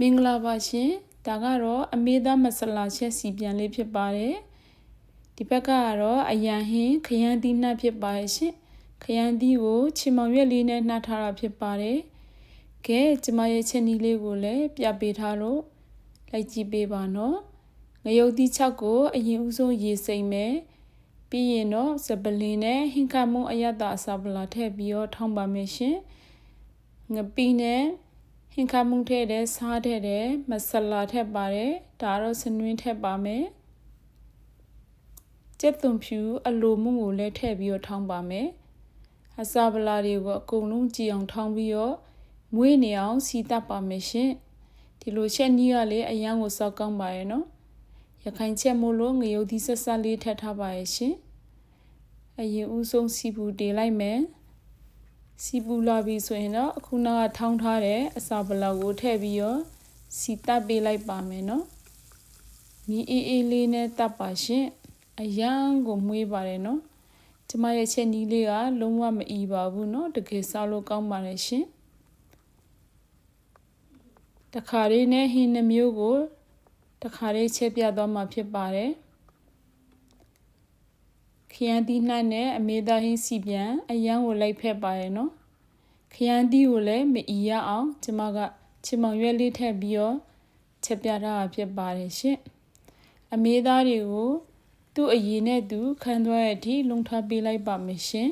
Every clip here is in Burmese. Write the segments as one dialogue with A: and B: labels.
A: မင်္ဂလာပါရှင်ဒါကတော့အမေသားမဆလာချက်စီပြန်လေးဖြစ်ပါတယ်ဒီဘက်ကတော့အရန်ဟင်းခရမ်းသီးနှက်ဖြစ်ပါရဲ့ရှင်ခရမ်းသီးကိုချင်မောင်ရွက်လေးနဲ့နှက်ထားတာဖြစ်ပါတယ်ကဲကျမရဲ့ချက်နီးလေးကိုလည်းပြပေးထားလို့လိုက်ကြည့်ပေးပါနော်ငရုတ်သီး6ကိုအရင်ဦးဆုံးရေစိမ့်မယ်ပြီးရင်တော့စပလင်းနဲ့ဟင်္ကာမုံအယတအစာပလာထည့်ပြီးတော့ထောင်းပါမယ်ရှင်ငပီးနဲ့ ဟင်္ကာမုံထည့်တဲ့စားထည့်တဲ့မဆလာထည့်ပါတယ်ဒါတော့စနွင်းထည့်ပါမယ်ကျက်သွန်ဖြူအလိုမှုကိုလည်းထည့်ပြီးတော့ထောင်းပါမယ်အစာပလာတွေကိုအကုန်လုံးကြည်အောင်ထောင်းပြီးတော့မွေးနေအောင်စီတတ်ပါမယ်ရှင်ဒီလိုချက်နီးကလည်းအရန်ကိုစောက်ကောင်းပါရဲ့နော်ရခိုင်ချက်မို့လို့ငရုတ်သီးဆက်ဆက်လေးထည့်ထားပါရဲ့ရှင်အရင်ဦးဆုံးစီပူတေးလိုက်မယ် စီပူလာပြီဆိုရင်တော့အခုနောက်ကထောင်းထားတဲ့အစာပလောက်ကိုထည့်ပြီးတော့စီတပ်ပေးလိုက်ပါမယ်နော်မီအေးအေးလေးနဲ့တပ်ပါရှင်အရန်ကိုမွေးပါတယ်နော်ကျမရဲ့ချက်နီးလေးကလုံးဝမအီပါဘူးနော်တကယ်စားလို့ကောင်းပါတယ်ရှင်တခါလေးနဲ့ဟင်းနှမျိုးကိုတခါလေးချက်ပြသွားမှာဖြစ်ပါတယ် ခရမ်းသီးနှံ့နဲ့အမေသားဟင်းစီပြန်အရန်ကိုလိုက်ဖက်ပါရဲ့နော်ခရမ်းသီးကိုလည်းမအီရအောင်ကျမကချင်မောင်ရွက်လေးထည့်ပြီးတော့ချက်ပြထားတာဖြစ်ပါတယ်ရှင်အမေသားတွေကိုသူ့အရင်နဲ့သူခံသွားရတဲ့အထိလုံထားပေးလိုက်ပါမယ်ရှင်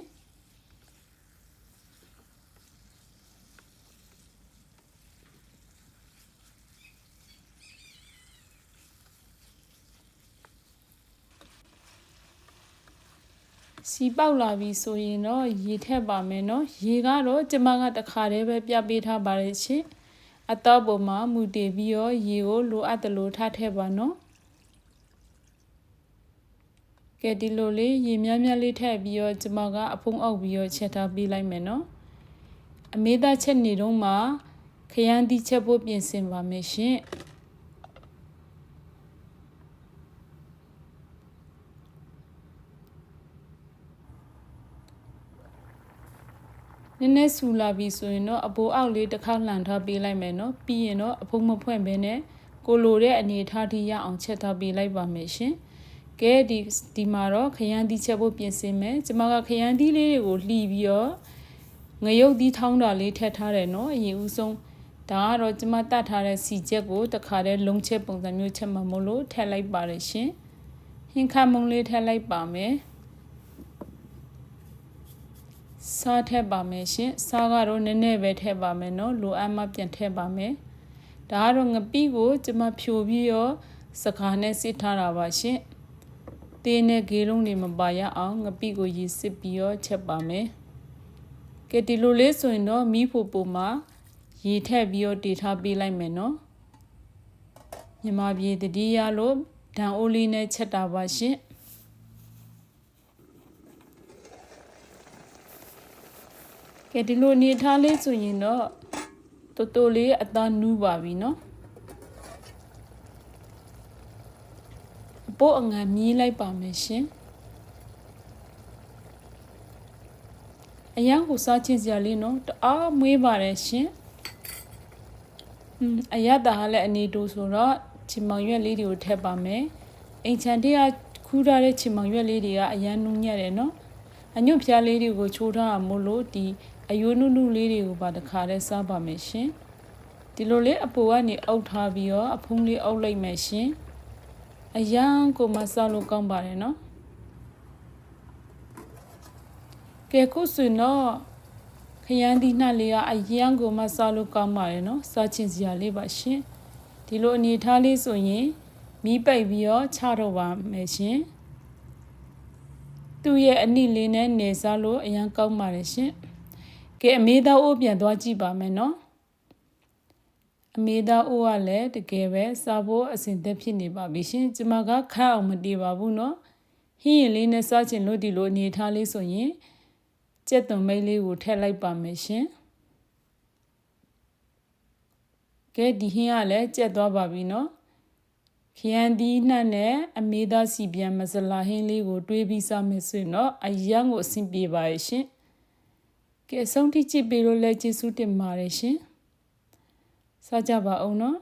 A: စီပေါက်လာပြီဆိုရင်တော့ရေထက်ပါမယ်နော်ရေကတော့ကျမကတခါတည်းပဲပြပေးထားပါတယ်ရှင်အတော့ပေါ်မှာမူတည်ပြီးတော့ရေကိုလိုအပ်တယ်လို့ထားထည့်ပါနော်ကဲဒီလိုလေးရေများများလေးထည့်ပြီးတော့ကျမကအဖုံးအောက်ပြီးတော့ချက်ထားပေးလိုက်မယ်နော်အမေသားချက်နေတော့မှခရမ်းသီးချက်ဖို့ပြင်ဆင်ပါမယ်ရှင် နည်းနည်းဆူလာပြီဆိုရင်တော့အပိုးအောက်လေးတစ်ခါလှန်ထားပေးလိုက်မယ်နော်ပြီးရင်တော့အဖုံးမဖွင့်ဘဲနဲ့ကိုလိုတဲ့အနေထားထိရအောင်ချက်ထားပေးလိုက်ပါမယ်ရှင်ကဲဒီဒီမှာတော့ခရမ်းသီးချက်ဖို့ပြင်ဆင်မယ်ကျွန်မကခရမ်းသီးလေးတွေကိုလှီးပြီးတော့ငရုတ်သီးထောင်းတာလေးထည့်ထားတယ်နော်အရင်ဦးဆုံးဒါကတော့ကျွန်မတတ်ထားတဲ့စီချက်ကိုတခါတည်းလုံးချက်ပုံစံမျိုးချက်မှမလို့ထည့်လိုက်ပါတယ်ရှင်ဟင်ခါမုံလေးထည့်လိုက်ပါမယ် စားထည့်ပါမယ်ရှင်စားကတော့နည်းနည်းပဲထည့်ပါမယ်နော်လိုအပ်မှပြန်ထည့်ပါမယ်ဒါကတော့ငပိကိုကျွန်မဖြိုပြီးတော့စကားနဲ့စစ်ထားတာပါရှင်တင်းနဲ့ဂေးလုံးတွေမပါရအောင်ငပိကိုရေစစ်ပြီးတော့ချက်ပါမယ်ကဲဒီလိုလေးဆိုရင်တော့မီးဖို့ပုံမှာရေထည့်ပြီးတော့တည်ထားပေးလိုက်မယ်နော်မြမပြေတတိယလို့ဓာန်အိုးလေးနဲ့ချက်တာပါရှင် ကဲဒီလိုအနေထားလေးဆိုရင်တော့တော်တော်လေးအသားနူးပါပြီနော်အပိုးအငံမြည်လိုက်ပါမယ်ရှင်အရန်ကိုစားချင်စရာလေးနော်တအားမွေးပါတယ်ရှင်အရတာဟာလည်းအနေတူဆိုတော့ချင်မောင်ရွက်လေးတွေကိုထည့်ပါမယ်အိမ်ချန်တရားခူးထားတဲ့ချင်မောင်ရွက်လေးတွေကအရန်နူးညက်တယ်နော်အညွန့်ဖျားလေးတွေကိုချိုးထားအောင်မို့လို့ဒီ အယိုးနုနုလေးတွေကိုပါတခါတည်းစားပါမယ်ရှင်ဒီလိုလေးအပူကနေအုပ်ထားပြီးတော့အဖုံးလေးအုပ်လိုက်မယ်ရှင်အရန်ကိုမစားလို့ကောင်းပါတယ်နော်ကဲခုဆိုတော့ခရမ်းသီးနှလေးကအရန်ကိုမစားလို့ကောင်းပါတယ်နော်စားချင်စရာလေးပါရှင်ဒီလိုအနေထားလေးဆိုရင်မီးပိတ်ပြီးတော့ချတော့ပါမယ်ရှင်သူ့ရဲ့အနည်းလေးနဲ့နေစားလို့အရန်ကောင်းပါတယ်ရှင် ကဲအမေသားအိုးပြန်သွားကြည့်ပါမယ်နော်အမေသားအိုးကလည်းတကယ်ပဲစားဖို့အစဉ်သက်ဖြစ်နေပါပြီရှင်ကျမကခတ်အောင်မတည်ပါဘူးနော်ဟင်းရင်လေးနဲ့စားချင်လို့ဒီလိုအနေထားလေးဆိုရင်ကြက်သွန်မိတ်လေးကိုထည့်လိုက်ပါမယ်ရှင်ကဲဒီဟင်းကလည်းကြက်သွားပါပြီနော်ခရမ်းဒီနှံ့နဲ့အမေသားစီပြန်မစလာဟင်းလေးကိုတွေးပြီးစားမယ်ဆိုရင်တော့အရန်ကိုအဆင်ပြေပါရဲ့ရှင် ကဲဆုံးထိကြည့်ပေးလို့လည်းကျေးဇူးတင်ပါတယ်ရှင်စားကြပါအောင်နော်